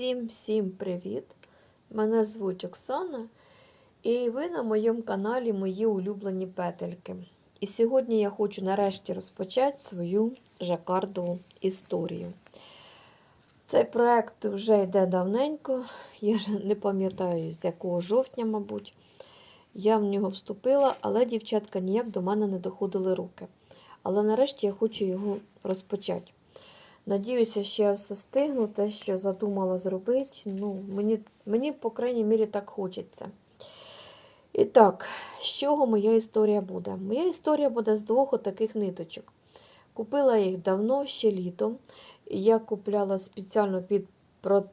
Всім-всім привіт! Мене звуть Оксана, і ви на моєму каналі Мої улюблені петельки. І сьогодні я хочу нарешті розпочати свою жакардову історію. Цей проект вже йде давненько, я ж не пам'ятаю, з якого жовтня, мабуть. Я в нього вступила, але дівчатка ніяк до мене не доходили руки. Але нарешті я хочу його розпочати. Надіюся, що я все стигну, те, що задумала зробити. Ну, мені, мені, по крайній мірі, так хочеться. І так, з чого моя історія буде? Моя історія буде з двох отаких ниточок. Купила їх давно, ще літом. Я купляла спеціально під про,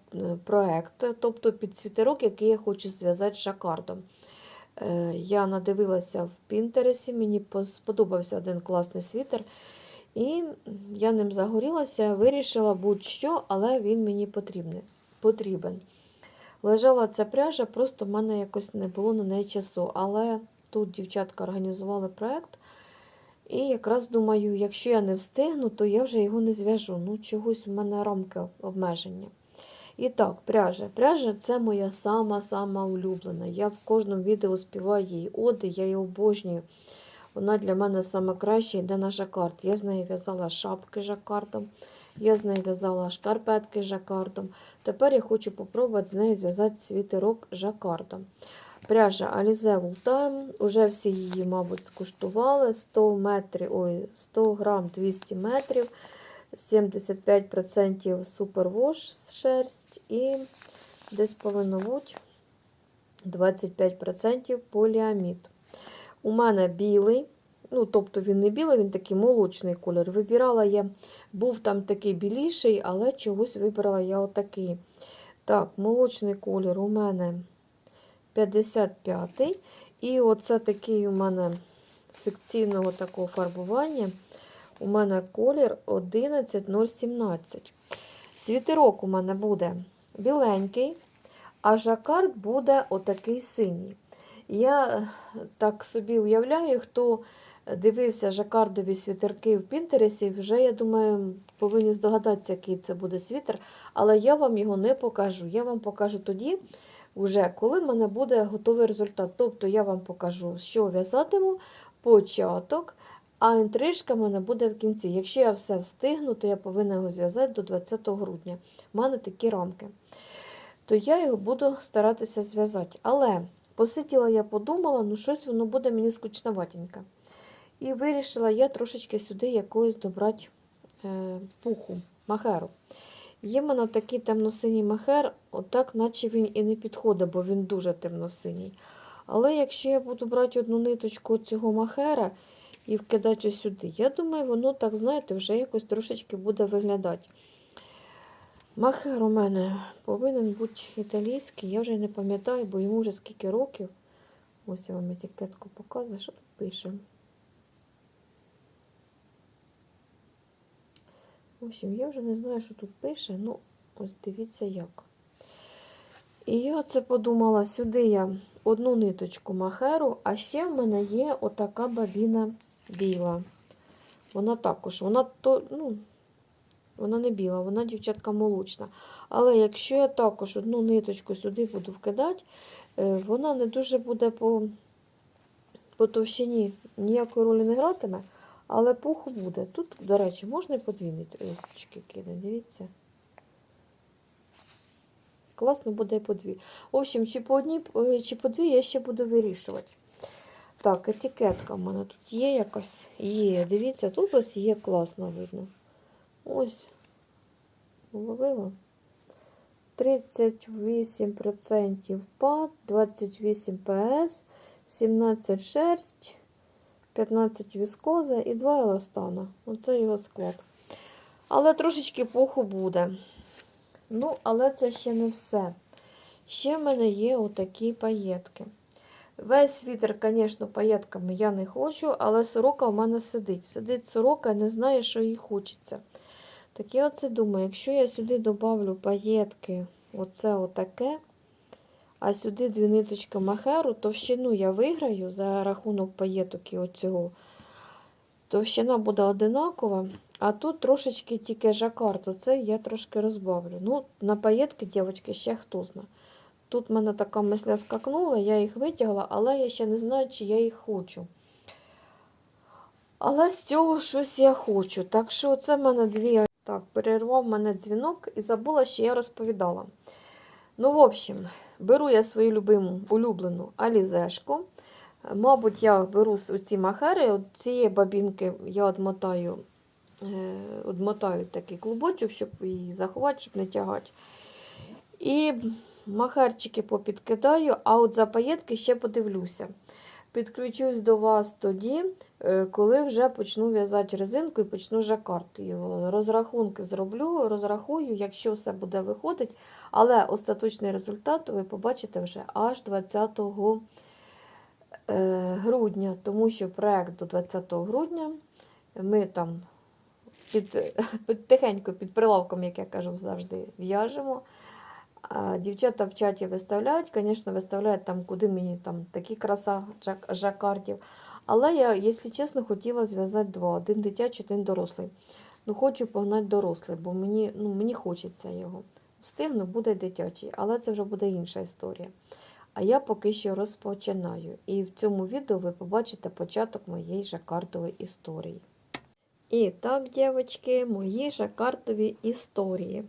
проект, тобто під світерок, який я хочу зв'язати з жакардом. Е, Я надивилася в Пінтересі, мені сподобався один класний світер. І я ним загорілася, вирішила будь-що, але він мені потрібен. Лежала ця пряжа, просто в мене якось не було на неї часу. Але тут дівчатка організували проєкт. І якраз думаю, якщо я не встигну, то я вже його не зв'яжу. Ну, чогось у мене рамки обмеження. І так, пряжа. Пряжа це моя сама-сама улюблена. Я в кожному відео співаю її оди, я її обожнюю. Вона для мене саме краща йде на жакард. Я з нею в'язала шапки жакардом, я з нею в'язала шкарпетки жакардом. Тепер я хочу спробувати з нею зв'язати світерок жакардом. Пряжа Alize Wooltime. Уже всі її, мабуть, скуштували. 100 метрів, ой, 100 грам 200 метрів, 75% супервош шерсть і десь повинно бути 25% поліамід. У мене білий, ну, тобто він не білий, він такий молочний колір. Вибирала я, був там такий біліший, але чогось вибрала я отакий. Так, молочний колір у мене 55-й. І оце такий у мене секційного такого фарбування. У мене колір 11017. Світерок у мене буде біленький, а жакард буде отакий синій. Я так собі уявляю, хто дивився жакардові світерки в Пінтересі, вже, я думаю, повинні здогадатися, який це буде світер, але я вам його не покажу. Я вам покажу тоді, вже, коли в мене буде готовий результат. Тобто я вам покажу, що в'язатиму початок, а інтрижка в мене буде в кінці. Якщо я все встигну, то я повинна його зв'язати до 20 грудня. У мене такі рамки. То я його буду старатися зв'язати. Але Посиділа, я подумала, ну щось воно буде мені скучноватенько. І вирішила я трошечки сюди якоїсь добрати е, пуху, махеру. Є в мене такий темно-синій махер, отак, наче він і не підходить, бо він дуже темно-синій. Але якщо я буду брати одну ниточку цього махера і вкидати сюди, я думаю, воно так, знаєте, вже якось трошечки буде виглядати. Махер у мене повинен бути італійський, я вже не пам'ятаю, бо йому вже скільки років. Ось я вам етикетку показую, що тут пише. В общем, я вже не знаю, що тут пише, ну, ось дивіться як. І я це подумала, сюди я одну ниточку махеру, а ще в мене є отака бабіна біла. Вона також, вона то, ну, вона не біла, вона дівчатка молочна. Але якщо я також одну ниточку сюди буду вкидати, е, вона не дуже буде по по товщині ніякої ролі не гратиме, але пуху буде. Тут, до речі, можна і по дві ниточки кидати, дивіться. Класно буде по дві. В общем, чи по одній, е, чи по дві я ще буду вирішувати. Так, етикетка в мене тут є якась. Є, дивіться, тут ось є класно видно. Ось, уловила. 38% пад, 28 ПС, 17 шерсть, 15 віскоза і 2 еластана. Оце його склад. Але трошечки пуху буде. Ну, але це ще не все. Ще в мене є отакі паєтки. Весь світер, звісно, паєтками я не хочу, але сорока в мене сидить. Сидить сорока, не знаю, що їй хочеться. Так я оце думаю, якщо я сюди додавлю паєтки, оце отаке, а сюди дві ниточки махеру, товщину я виграю за рахунок паєток і оцього. Товщина буде одинакова, А тут трошечки тільки жакард, то це я трошки розбавлю. Ну, на паєтки, дівчатки, ще хто зна. Тут в мене така мисля скакнула, я їх витягла, але я ще не знаю, чи я їх хочу. Але з цього щось я хочу. Так що це в мене дві. Так, перервав мене дзвінок і забула, що я розповідала. Ну, в общем, беру я свою любиму улюблену алізешку. Мабуть, я беру з оці махери, от цієї бабінки я одмотаю, е, одмотаю такий клубочок, щоб її заховати, щоб не тягати. І махерчики попідкидаю, а от за паєтки ще подивлюся. Підключусь до вас тоді, е, коли вже почну в'язати резинку і почну жакард. Розрахунки зроблю, розрахую, якщо все буде виходити. Але остаточний результат ви побачите вже аж 20 е, грудня, тому що проект до 20 грудня ми там під, під, тихенько під прилавком, як я кажу, завжди в'яжемо. Дівчата в чаті виставляють, звісно, виставляють там, куди мені там такі краса жак- жакардів. Але я, якщо чесно, хотіла зв'язати два: один дитячий, один дорослий. Ну, хочу погнати дорослий, бо мені, ну, мені хочеться його. Встигну, буде дитячий, але це вже буде інша історія. А я поки що розпочинаю. І в цьому відео ви побачите початок моєї жакартової історії. І так, дівчатки, мої жакартові історії.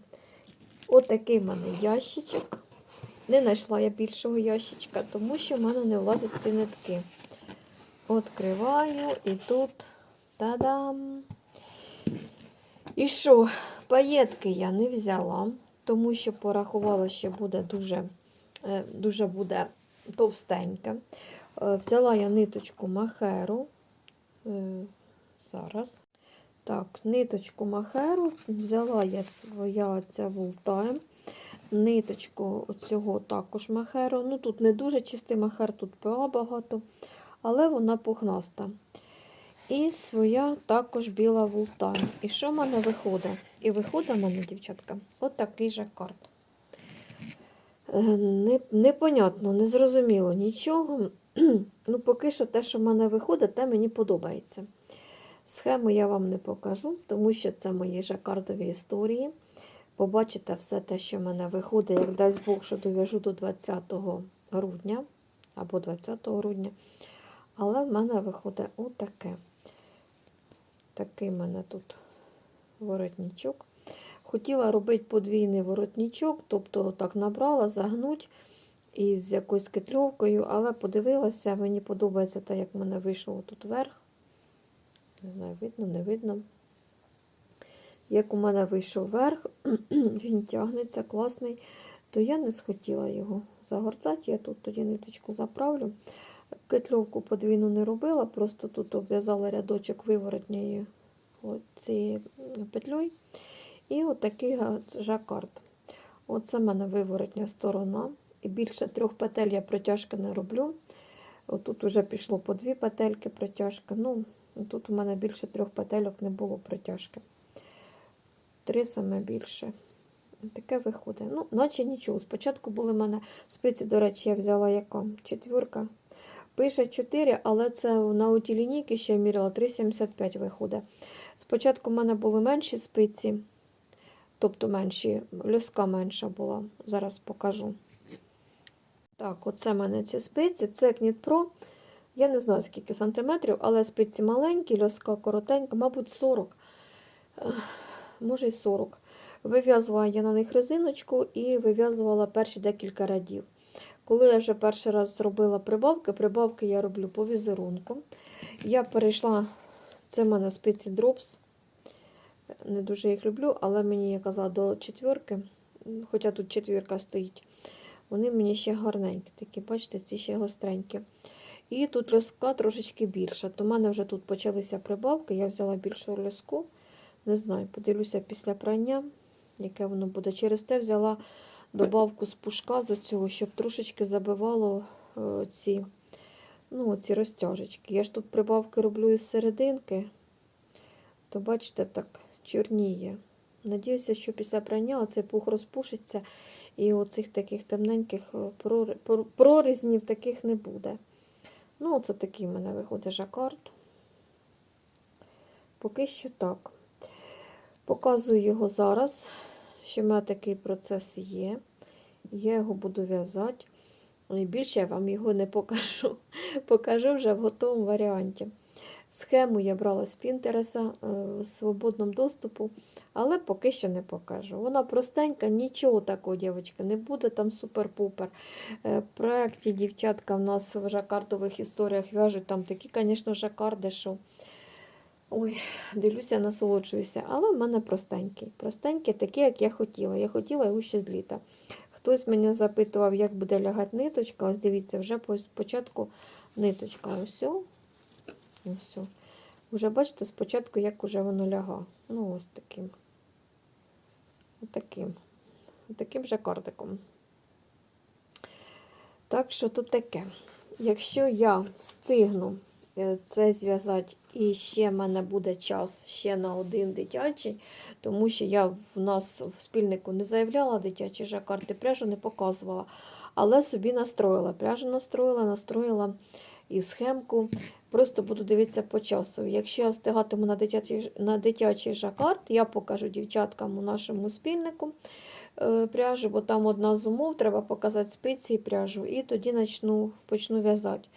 Отакий в мене ящичок. Не знайшла я більшого ящичка, тому що в мене не влазять ці нитки. Откриваю і тут та-дам! І що, паєтки я не взяла, тому що порахувала, що буде дуже, е, дуже буде товстеньке. Е, Взяла я ниточку махеру. Е, Зараз. Так, ниточку махеру, взяла я своя ця вултайм, ниточку цього також махеру. Ну тут не дуже чистий махер, тут ПА багато, але вона пухнаста. І своя також біла вултайм. І що в мене виходить? І виходить в мене, дівчатка, от такий жакард. Е, Не, непонятно, не зрозуміло нічого. Ну, поки що те, що в мене виходить, те мені подобається. Схему я вам не покажу, тому що це мої жакардові історії. Побачите все те, що в мене виходить, як дасть Бог, що дов'яжу до 20 грудня або 20 грудня. Але в мене виходить отаке. Такий в мене тут воротничок. Хотіла робити подвійний воротничок, тобто так набрала, загнуть із якоюсь кетльовкою, але подивилася, мені подобається те, як в мене вийшло тут вверх. Не знаю, видно, не видно. Як у мене вийшов вверх, він тягнеться класний, то я не схотіла його загортати. Я тут тоді ниточку заправлю. Кетльовку подвійну не робила, просто тут обв'язала рядочок виворотньої цією петлею. І отакий жакард. Оце в мене виворотня сторона. І більше трьох петель я протяжки не роблю. Отут вже пішло по дві петельки протяжки. Ну, тут у мене більше трьох петельок не було протяжки. Три саме більше. Таке виходить. Ну, наче нічого. Спочатку були в мене спиці, до речі, я взяла яка? Четвірка. Пише 4, але це на оті лінійки, що я міряла, 3,75 виходить. Спочатку в мене були менші спиці, тобто менші, льоска менша була. Зараз покажу. Так, оце в мене ці спиці, це Кніт Pro. Я не знаю, скільки сантиметрів, але спиці маленькі, льоска коротенька, мабуть, 40, може й 40. Вив'язувала я на них резиночку і вив'язувала перші декілька радів. Коли я вже перший раз зробила прибавки, прибавки я роблю по візерунку. Я перейшла, це в мене спиці Drops. Не дуже їх люблю, але мені я казала до четвірки, хоча тут четвірка стоїть. Вони мені ще гарненькі, такі, бачите, ці ще гостренькі. І тут льоска трошечки більша. То в мене вже тут почалися прибавки. Я взяла більшу льоску. Не знаю, подивлюся після прання, яке воно буде. Через те взяла добавку з пушка до цього, щоб трошечки забивало е, ці, ну, ці розтяжечки. Я ж тут прибавки роблю із серединки, то бачите, так чорніє. Надіюся, що після прання оцей пух розпушиться і оцих таких темненьких е, прорізнів таких не буде. Ну, оце такий в мене виходить жакард. Поки що так. Показую його зараз, що в мене такий процес є. Я його буду в'язати. Більше я вам його не покажу. Покажу вже в готовому варіанті. Схему я брала з Пінтереса е, в свободному доступу, але поки що не покажу. Вона простенька, нічого такого, дівчатка, не буде там супер-пупер. Е, В проєкті дівчатка в нас в жакардових історіях в'яжуть там такі, звісно, жакарди, що ой, дивлюся, насолоджуюся. Але в мене простенький. Простенький, такий, як я хотіла. Я хотіла його ще з літа. Хтось мене запитував, як буде лягати ниточка. Ось дивіться, вже по- спочатку ниточка. Ось. Ось. о. Вже бачите, спочатку, як уже воно ляга. Ну, ось таким. Отаким. Таким же картиком. Так що тут таке. Якщо я встигну е, це зв'язати, і ще в мене буде час ще на один дитячий, тому що я в нас в спільнику не заявляла дитячі жакарди, пряжу не показувала, але собі настроїла. Пряжу настроїла, настроїла і схемку. Просто буду дивитися по часу. Якщо я встигатиму на дитячий, на дитячий жакард, я покажу дівчаткам у нашому спільнику е, пряжу, бо там одна з умов, треба показати спиці і пряжу, і тоді начну, почну в'язати.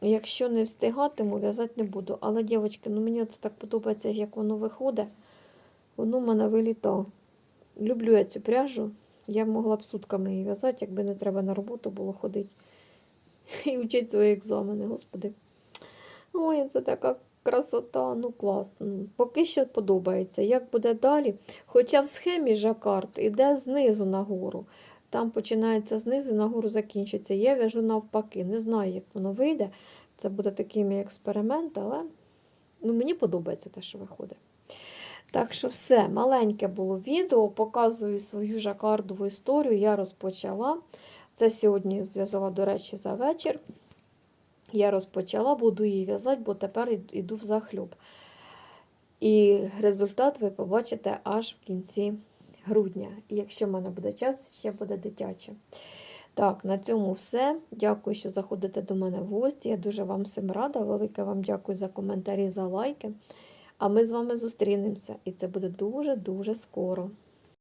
Якщо не встигатиму, в'язати не буду. Але, дівчатки, ну мені це так подобається, як воно виходить. Воно в мене вилітало. Люблю я цю пряжу. Я могла б сутками її в'язати, якби не треба на роботу було ходити. І вчити свої екзамени, господи. Ой, це така красота, ну класно. Поки що подобається. Як буде далі? Хоча в схемі жакард іде знизу нагору. Там починається знизу, нагору закінчується. Я в'яжу навпаки. Не знаю, як воно вийде. Це буде такий експеримент, але ну, мені подобається те, що виходить. Так що все, маленьке було відео, показую свою жакардову історію. Я розпочала. Це сьогодні зв'язала, до речі, за вечір. Я розпочала, буду її в'язати, бо тепер йду в захлюб. І результат ви побачите аж в кінці грудня. І якщо в мене буде час, ще буде дитяче. Так, на цьому все. Дякую, що заходите до мене в гості. Я дуже вам всім рада. Велике вам дякую за коментарі, за лайки. А ми з вами зустрінемося. І це буде дуже-дуже скоро.